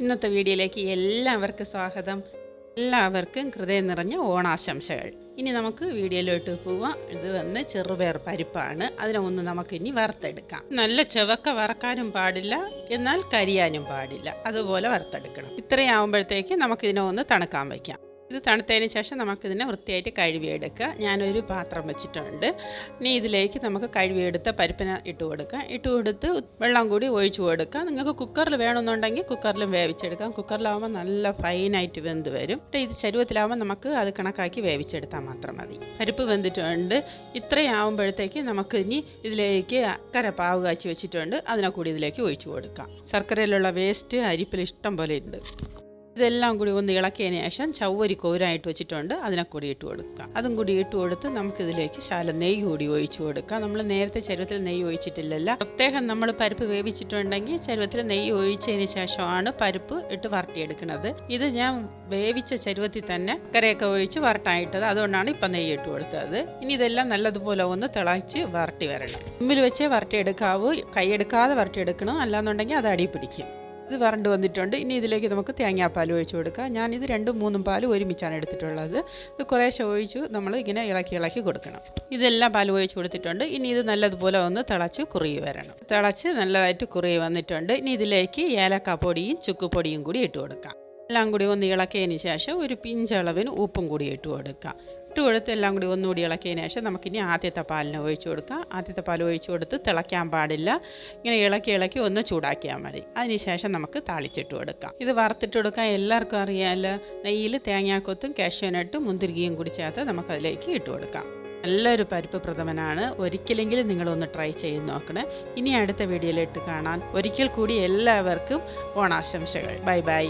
ഇന്നത്തെ വീഡിയോയിലേക്ക് എല്ലാവർക്കും സ്വാഗതം. എല്ലാവർക്കും ഹൃദയം നിറഞ്ഞ ഓണാശംസകൾ. ഇനി നമുക്ക് വീഡിയോയിലോട്ട് പോവാം. ഇത് വന്ന് ചെറുപയർ പരിപ്പാണ്. അതിനെ ഒന്ന് നമുക്ക് ഇനി വറുത്തെടുക്കാം. നല്ല ചെവക്ക വറക്കാനും പാടില്ല. എന്നാൽ കരിയാനും പാടില്ല. അതുപോലെ വറുത്തെടുക്കണം. ഇത്രയും ആകുമ്പോഴത്തേക്ക് നമുക്കിതിനെ ഒന്ന് തണുക്കാൻ വയ്ക്കാം. ഇത് തണുത്തതിന് ശേഷം നമുക്കിതിനെ വൃത്തിയായിട്ട് കഴുകിയെടുക്കുക. ഞാനൊരു പാത്രം വെച്ചിട്ടുണ്ട്. ഇനി ഇതിലേക്ക് നമുക്ക് കഴുകിയെടുത്ത പരിപ്പിന് ഇട്ട് കൊടുക്കാം. ഇട്ട് കൊടുത്ത് വെള്ളം കൂടി ഒഴിച്ചു കൊടുക്കുക നിങ്ങൾക്ക് കുക്കറിൽ വേണമെന്നുണ്ടെങ്കിൽ കുക്കറിലും വേവിച്ചെടുക്കാം. കുക്കറിലാവുമ്പോൾ നല്ല ഫൈനായിട്ട് വെന്ത് വരും. ഇത് ചരുവത്തിലാവുമ്പോൾ നമുക്ക് അത് കണക്കാക്കി വേവിച്ചെടുത്താൽ മാത്രം മതി. പരിപ്പ് വെന്തിട്ടുണ്ട്. ഇത്രയാവുമ്പോഴത്തേക്ക് നമുക്ക് ഇനി ഇതിലേക്ക് അക്കര പാവ് കാച്ചി വെച്ചിട്ടുണ്ട്. അതിനെ കൂടി ഇതിലേക്ക് ഒഴിച്ചു കൊടുക്കാം. ശർക്കരയിലുള്ള വേസ്റ്റ് അരിപ്പിൽ ഇഷ്ടം പോലെ ഉണ്ട്. ഇതെല്ലാം കൂടി ഒന്ന് ഇളക്കിയതിന് ശേഷം ചവ്വരി കോരായിട്ട് വെച്ചിട്ടുണ്ട്. അതിനെ കൂടി ഇട്ട് കൊടുക്കുക അതും കൂടി ഇട്ട് കൊടുത്ത് നമുക്കിതിലേക്ക് ശാല നെയ്യ് കൂടി ഒഴിച്ചു കൊടുക്കാം. നമ്മൾ നേരത്തെ ചരുവത്തിൽ നെയ്യ് ഒഴിച്ചിട്ടില്ലല്ലോ. പ്രത്യേകം നമ്മൾ പരിപ്പ് വേവിച്ചിട്ടുണ്ടെങ്കിൽ ചരുവത്തിൽ നെയ്യ് ഒഴിച്ചതിന് ശേഷമാണ് പരിപ്പ് ഇട്ട് വരട്ടിയെടുക്കുന്നത് ഇത് ഞാൻ വേവിച്ച ചരുവത്തിൽ തന്നെ കരയൊക്കെ ഒഴിച്ച് വരട്ടായിട്ടത് അതുകൊണ്ടാണ് ഇപ്പം നെയ്യ് ഇട്ട് കൊടുത്തത്. ഇനി ഇതെല്ലാം നല്ലതുപോലെ ഒന്ന് തിളച്ച് വരട്ടി വരണം. മുമ്പിൽ വെച്ചേ വരട്ടിയെടുക്കാവൂ കൈയെടുക്കാതെ വരട്ടിയെടുക്കണം അല്ലാന്നുണ്ടെങ്കിൽ അത് അടി പിടിക്കും. ഇത് വരണ്ട് വന്നിട്ടുണ്ട്. ഇനി ഇതിലേക്ക് നമുക്ക് തേങ്ങാപ്പാൽ ഒഴിച്ച് കൊടുക്കാം. ഇത് രണ്ടും മൂന്നും പാൽ ഒരുമിച്ചാണ് എടുത്തിട്ടുള്ളത്. ഇത് കുറേശ്ശെ ഒഴിച്ച് നമ്മൾ ഇങ്ങനെ ഇളക്കി ഇളക്കി കൊടുക്കണം. ഇതെല്ലാം പാൽ ഒഴിച്ച് കൊടുത്തിട്ടുണ്ട്. ഇനി ഇത് നല്ലതുപോലെ ഒന്ന് തിളച്ച് കുറുകി വരണം. തിളച്ച് നല്ലതായിട്ട് കുറുകി വന്നിട്ടുണ്ട്. ഇനി ഇതിലേക്ക് ഏലക്കാപ്പൊടിയും ചുക്കുപൊടിയും കൂടി ഇട്ട് കൊടുക്കാം. എല്ലാം കൂടി ഒന്ന് ഇളക്കിയതിന് ശേഷം ഒരു പിഞ്ചളവിന് ഉപ്പും കൂടി ഇട്ട് കൊടുക്കാം ഇട്ട് കൊടുത്ത് എല്ലാം കൂടി ഒന്നുകൂടി ഇളക്കിയതിന് ശേഷം നമുക്കിനി ആദ്യത്തെ പാലിനെ ഒഴിച്ചു കൊടുക്കാം ആദ്യത്തെ പാൽ ഒഴിച്ചു കൊടുത്ത് തിളയ്ക്കാൻ പാടില്ല. ഇങ്ങനെ ഇളക്കി ഇളക്കി ഒന്ന് ചൂടാക്കിയാൽ മതി. അതിന് ശേഷം നമുക്ക് താളിച്ചിട്ട് കൊടുക്കാം. ഇത് വറുത്തിട്ട് കൊടുക്കാൻ എല്ലാവർക്കും അറിയാമല്ലോ നെയ്യിൽ തേങ്ങാക്കൊത്തും കാഷ്യൂനട്ടും മുന്തിരികയും കൂടി ചേർത്ത് നമുക്കതിലേക്ക് ഇട്ട് കൊടുക്കാം. നല്ലൊരു പരിപ്പ് പ്രഥമനാണ്. ഒരിക്കലെങ്കിലും നിങ്ങളൊന്ന് ട്രൈ ചെയ്ത് നോക്കണേ. ഇനി അടുത്ത വീഡിയോയിലിട്ട് കാണാൻ ഒരിക്കൽ കൂടി എല്ലാവർക്കും ഓണാശംസകൾ. Bye bye.